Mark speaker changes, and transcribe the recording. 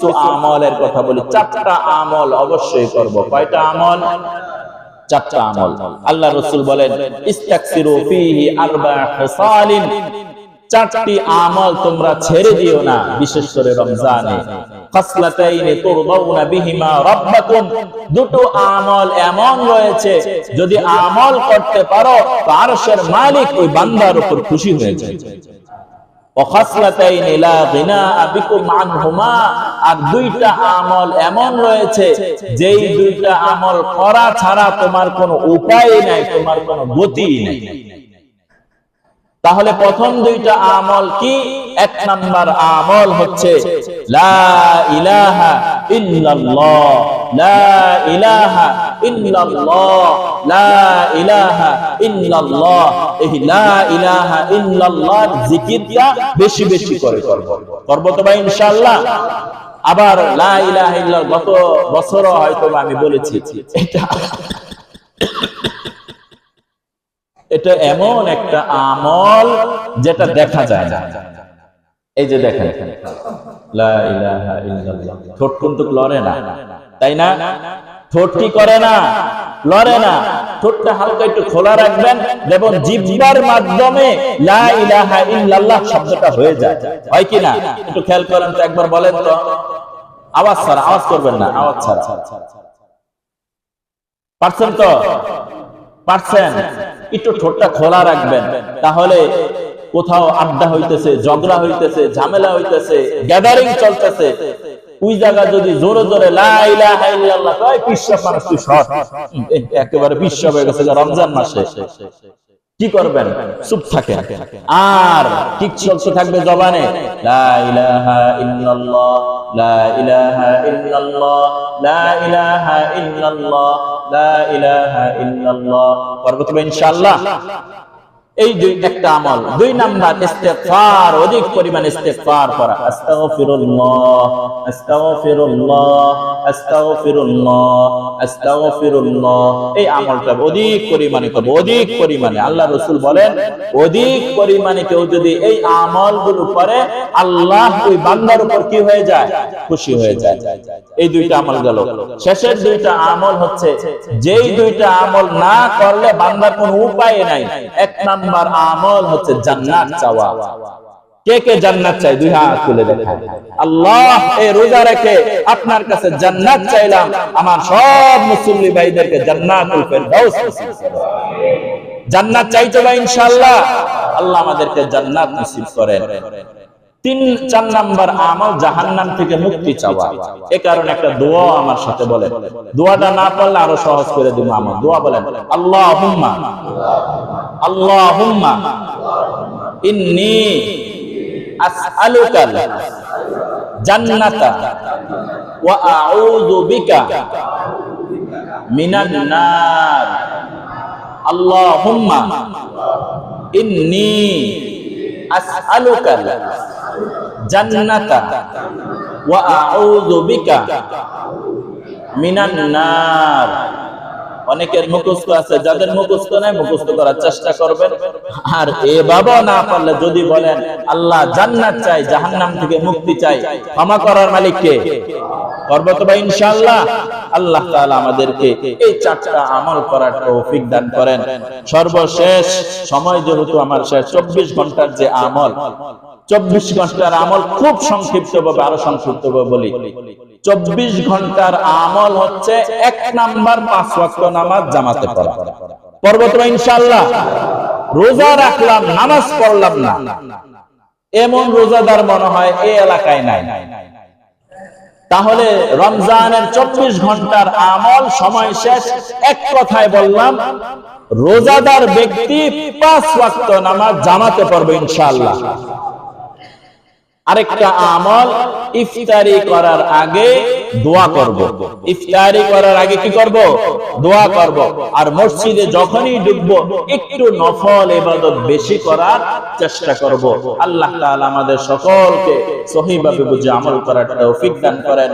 Speaker 1: কিছু আমলের কথা বলি, চারটা আমল অবশ্যই করব। কয়টা আমল? চারটা আমল। আল্লাহ রসুল বলেন চারটি আমল তোমরা ছেড়ে দিও না, বিশেষ করে রমজানে। দুটো আমল এমন রয়েছে, যদি আমল করতে পারো আরশের মালিক ওই বান্দার উপর খুশি হয়ে যায় দুইটা আমল করা ছাড়া তোমার কোনো উপায় নাই, তোমার কোনো নাই। তাহলে প্রথম দুইটা আমল কি? এক নাম্বার আমল হচ্ছে, লা ইল্লাল্লাহ, লা ইলাহা ইল্লাল্লাহ, লা ইলাহা ইল্লাল্লাহ। এই লা ইলাহা ইল্লাল্লাহ বেশি বেশি করে করব। করব তো ভাই ইনশাআল্লাহ। আবার লা ইলাহা ইল্লাল্লাহ, গত বছরও হয়তো আমি বলেছি, এটা এটা এমন একটা আমল যেটা দেখা যায় না। এই যে দেখেন ঠোঁট কিন্তু লড়ে না, তাই না? ঠোঁট কি করে না? লড়ে না। ঠোঁটটা হালকা একটু খোলা রাখবেন এবং জিহ্বার মাধ্যমে শব্দটা হয়ে যায়। হয় কি না? একটু খেয়াল করেন তো একবার বলেন তো। আওয়াজ ছাড়া, আওয়াজ করবেন না, আওয়াজ ছাড়া। পারছেন তো? পারছেন? একটু ঠোঁটটা খোলা রাখবেন, তাহলে কোথাও আড্ডা হইতেছে, ঝগড়া হইতেছে, ঝামেলা হইতেছে গ্যাদারিং চলতেছে। ওই জায়গা যদি জোরে জোরে একেবারে পিসাব হয়ে গেছে রমজান মাসে। কি করবেন? চুপ থাকে আর কি চলতে থাকবে জবানে, লা এই দুই একটা আমল। দুই নাম্বার, ইস্তেগফার, অধিক পরিমাণ ইস্তেগফার করা। আস্তাগফিরুল্লাহ আস্তাগফিরুল্লাহ আস্তাগফিরুল্লাহ আস্তাগফিরুল্লাহ। এই আমলটা অধিক পরিমাণে করব, অধিক পরিমাণে। আল্লাহ রাসূল বলেন, অধিক পরিমাণে কেউ যদি এই আমলগুলো করে, আল্লাহ ওই বান্দার উপর কি হয়ে যায়? খুশি হয়ে যায়। এই দুইটা আমল গেল। শেষের দুইটা আমল হচ্ছে, যেই দুইটা আমল না করলে বান্দার কোনো উপায় নাই। এক নাম্বার আমল হচ্ছে জান্নাত চাওয়া। কে কে জান্নাত চাই দুই হাত তুলে দেখায়। আল্লাহ এই রোজা রেখে আপনার কাছে জান্নাত চাইলাম। আমার সব মুসল্লি ভাইদেরকে জান্নাতুল ফেরদাউস নসিব। জান্নাত চাইতো বা ইনশাআল্লাহ। আল্লাহ আমাদেরকে জান্নাত নসিব করেন। তিন, চার নাম্বার আমল জাহান্নাম থেকে মুক্তি চাওয়া। এ কারণে একটা দোয়া আমার সাথে বলেন। দোয়াটা না পারলে আরও সহজ করে দিব আমার দোয়া বলেন আল্লাহ হুম্মা আল্লাহ হুম্মা ইন্নি আসআলুকাল জান্নাতা ওয়া আউযু বিকা মিনান নার। আল্লাহুম্মা, ইন্নি আসআলুকাল জান্নাতা। ওয়া আউযু বিকা মিনান নার। অনেকের মুখস্থ আছে, যাদের মুখস্থ নাই, মুখস্থ করার চেষ্টা করবেন। আর এ বাবা না পারলে যদি বলেন, আল্লাহ জান্নাত চাই, জাহান্নাম থেকে মুক্তি চাই, ক্ষমা করার মালিক কে করব তো ভাই ইনশাআল্লাহ। আল্লাহ তাআলা আমাদেরকে এই চারটা আমল করার তৌফিক দান করেন। সর্বশেষ, সময় যেহেতু আমার শেষ, চব্বিশ ঘণ্টার যে আমল চব্বিশ ঘণ্টার আমল খুব সংক্ষিপ্ত ভাবে আরও সংক্ষিপ্ত বলি। চব্বিশ ঘণ্টার আমল হচ্ছে এক নাম্বার পাঁচ ওয়াক্ত নামাজ জামাতে পড়া। পর্বত ইনশাআল্লাহ, রোজা রাখলাম, নামাজ পড়লাম না। এমন রোজাদার মনে হয় এই এলাকায় নাই। তাহলে রমজানের চব্বিশ ঘণ্টার আমল সময় শেষ, এক কথায় বললাম, রোজাদার ব্যক্তি পাঁচ ওয়াক্ত নামাজ জামাতে পড়বে ইনশাআল্লাহ। আরেকটা আমল, ইফতারি করার আগে দোয়া করব। ইফতারি করার আগে কি করব? দোয়া করব। আর মসজিদে যখনই ডুববো একটু নফল ইবাদত বেশি করার চেষ্টা করব। আল্লাহ তাআলা আমাদের সকলকে সহিভাবে বুঝে আমল করার তৌফিক দান করেন।